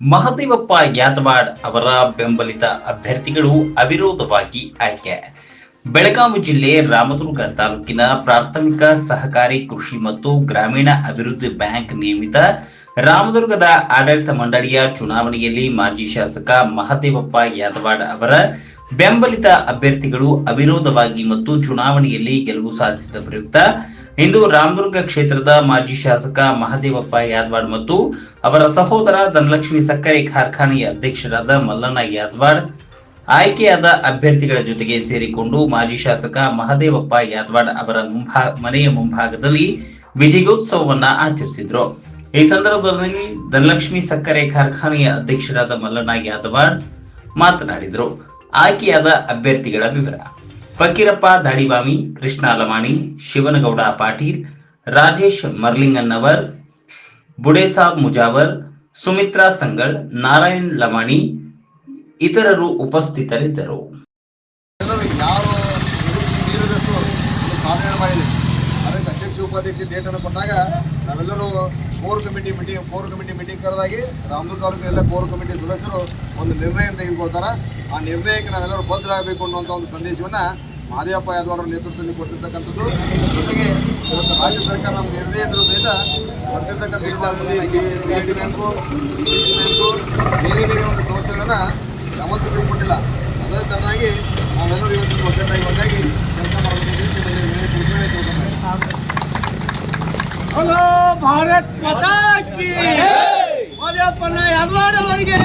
ಮಹದೇವಪ್ಪ ಯಾದವಾಡ್ ಅವರ ಬೆಂಬಲಿತ ಅಭ್ಯರ್ಥಿಗಳು ಅವಿರೋಧವಾಗಿ ಆಯ್ಕೆ. ಬೆಳಗಾವಿ ಜಿಲ್ಲೆ ರಾಮದುರ್ಗ ತಾಲೂಕಿನ ಪ್ರಾಥಮಿಕ ಸಹಕಾರಿ ಕೃಷಿ ಮತ್ತು ಗ್ರಾಮೀಣ ಅಭಿವೃದ್ಧಿ ಬ್ಯಾಂಕ್ ನಿಯಮಿತ ರಾಮದುರ್ಗದ ಆಡಳಿತ ಮಂಡಳಿಯ ಚುನಾವಣೆಯಲ್ಲಿ ಮಾಜಿ ಶಾಸಕ ಮಹದೇವಪ್ಪ ಯಾದವಾಡ್ ಅವರ ಬೆಂಬಲಿತ ಅಭ್ಯರ್ಥಿಗಳು ಅವಿರೋಧವಾಗಿ ಮತ್ತು ಚುನಾವಣೆಯಲ್ಲಿ ಗೆಲುವು ಸಾಧಿಸಿದ ಪ್ರಯುಕ್ತ ಇಂದು ರಾಮದುರ್ಗ ಕ್ಷೇತ್ರದ ಮಾಜಿ ಶಾಸಕ ಮಹದೇವಪ್ಪ ಯಾದವಾಡ್ ಮತ್ತು ಅವರ ಸಹೋದರ ಧನಲಕ್ಷ್ಮಿ ಸಕ್ಕರೆ ಕಾರ್ಖಾನೆಯ ಅಧ್ಯಕ್ಷರಾದ ಮಲ್ಲಣ್ಣ ಯಾದವಾಡ್, ಆಯ್ಕೆಯಾದ ಅಭ್ಯರ್ಥಿಗಳ ಜೊತೆಗೆ ಸೇರಿಕೊಂಡು ಮಾಜಿ ಶಾಸಕ ಮಹದೇವಪ್ಪ ಯಾದವಾಡ್ ಅವರ ಮುಂಭಾ, ಮನೆಯ ಮುಂಭಾಗದಲ್ಲಿ ವಿಜಯೋತ್ಸವವನ್ನ ಆಚರಿಸಿದ್ರು. ಈ ಸಂದರ್ಭದಲ್ಲಿ ಧನಲಕ್ಷ್ಮಿ ಸಕ್ಕರೆ ಕಾರ್ಖಾನೆಯ ಅಧ್ಯಕ್ಷರಾದ ಮಲ್ಲಣ್ಣ ಯಾದವಾಡ್ ಮಾತನಾಡಿದರು. ಆಯ್ಕೆಯಾದ ಅಭ್ಯರ್ಥಿಗಳ ವಿವರ. ಫಕೀರಪ್ಪ ದಾಡಿವಾಮಿ, ಕೃಷ್ಣ ಅಲಮಾಣಿ, ಶಿವನಗೌಡ ಪಾಟೀಲ್, ರಾಜೇಶ್ ಮರ್ಲಿಂಗನ್ನವರ್, ಬುಡೇಸಾಬ್ ಮುಜಾವರ್, ಸುಮಿತ್ರಾ ಸಂಗಳ್, ನಾರಾಯಣ್ ಲಮಾಣಿ ಇತರರು ಉಪಸ್ಥಿತರಿದ್ದರು. ಅದಕ್ಕೆ ಅಧ್ಯಕ್ಷ, ಉಪಾಧ್ಯಕ್ಷ ಡೇಟನ್ನು ಕೊಟ್ಟಾಗ ನಾವೆಲ್ಲರೂ core committee meeting core committee meeting ಕರೆದಾಗಿ Ramdurg ತಾಲೂಕಿನೆಲ್ಲ ಕೋರ್ ಕಮಿಟಿ ಸದಸ್ಯರು ಒಂದು ನಿರ್ಣಯ ತೆಗೆದುಕೊಳ್ತಾರೆ. ಆ ನಿರ್ಣಯಕ್ಕೆ ನಾವೆಲ್ಲರೂ ಬದ್ಧರಾಗಬೇಕು ಅನ್ನುವಂಥ ಒಂದು ಸಂದೇಶವನ್ನು ಮಾದಿಯಪ್ಪ ಯಾದವ್ ನೇತೃತ್ವದಲ್ಲಿ ಕೊಟ್ಟಿರ್ತಕ್ಕಂಥದ್ದು. ಜೊತೆಗೆ ಇವತ್ತು ರಾಜ್ಯ ಸರ್ಕಾರ ನಮ್ಮ ಇರದೇ ಇದ್ರೂ ಸಹಿತ ಬರ್ತಿರ್ತಕ್ಕಂಥ B D bank C bank, ಬೇರೆ ಬೇರೆ ಒಂದು ಸಂಸ್ಥೆಗಳನ್ನು ಯಾವತ್ತೂ ಬಿಟ್ಕೊಟ್ಟಿಲ್ಲ ಅದೇ ತರನಾಗಿ ನಾವೆಲ್ಲರೂ ಇವತ್ತು ಒಗ್ಗಟ್ಟಾಗಿ ಒಂದಾಗಿ ಕೆಲಸ ಮಾಡಬೇಕು ಅಂತ ಹೇಳಿ ನಿಮ್ಮಲ್ಲಿ ವಿನಂತಿ ತಿಳ್ಕೊಳ್ತೇನೆ. ಹಲೋ ಭಾರತ್ ಮಾತಾ ಕಿ ಮಾದೇವಪ್ಪನ ಯಾದವಾಡ ಅವರಿಗೆ